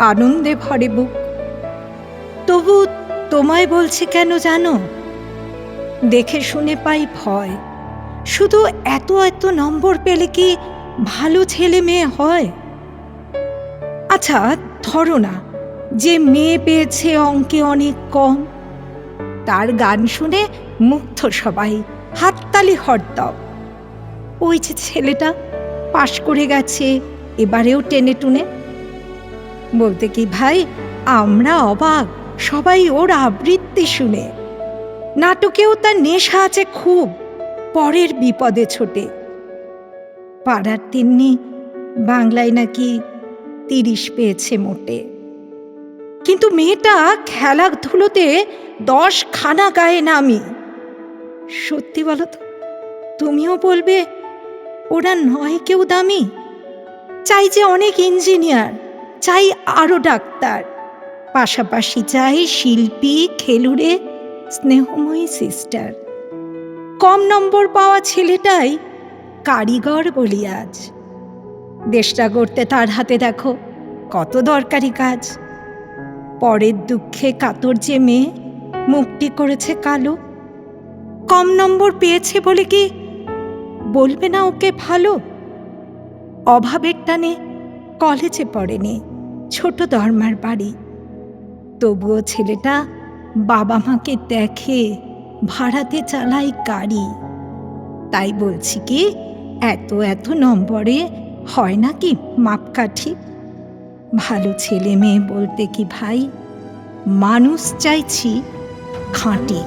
আনন্দে ভরে বুক। তবু তোমায় বলছি কেন জানো? দেখে শুনে পাই ভয়। শুধু এত এত নম্বর পেলে কি ভালো ছেলে মেয়ে হয়? আচ্ছা ধরো না, যে মেয়ে পেয়েছে অঙ্কে অনেক কম। তার গান শুনে মুগ্ধ সবাই, হাততালি হরদম ওই যে ছেলেটা পাশ করে গেছে, এবারেও টেনে টুনে। বলতে কি ভাই, আমরা অবাক, সবাই ওর আবৃত্তি শুনে। নাটকেও তার নেশা আছে খুব, পরের বিপদে ছোটে। পাড়ার তিন্নি বাংলায় নাকি তিরিশ পেয়েছে মোটে। কিন্তু মেয়েটা খেলাধুলোতে দশ খানা গায়ে নামি। সত্যি বলো তো, তুমিও বলবে, ওরা নয় কেউ দামি? চাই যে অনেক ইঞ্জিনিয়ার। চাই আরও ডাক্তার। পাশাপাশি চাই শিল্পী, খেলুড়ে, স্নেহময়ী সিস্টার। কম নম্বর পাওয়া ছেলেটাই কারিগর বলি আজ। দেশটা গড়তে তার হাতে দেখো, কত দরকারি কাজ। পরের দুঃখে কাতর যে মেয়ে, মুক্তি করেছে কালো। কম নম্বর পেয়েছে বলে কি বলবে না ওকে ভালো? অভাবের টানে কলেজে পড়েনি। ছোট ধর্মার বাড়ি। তবুও ছেলেটা বাবা মাকে দেখে ভাড়াতে চালাই গাড়ি। তাই বলছি কি, এত এত নম্বরে হয় না কি মাপকাঠি? ভালো ছেলে মেয়ে বলতে কি ভাই? মানুষ চাইছি খাঁটি।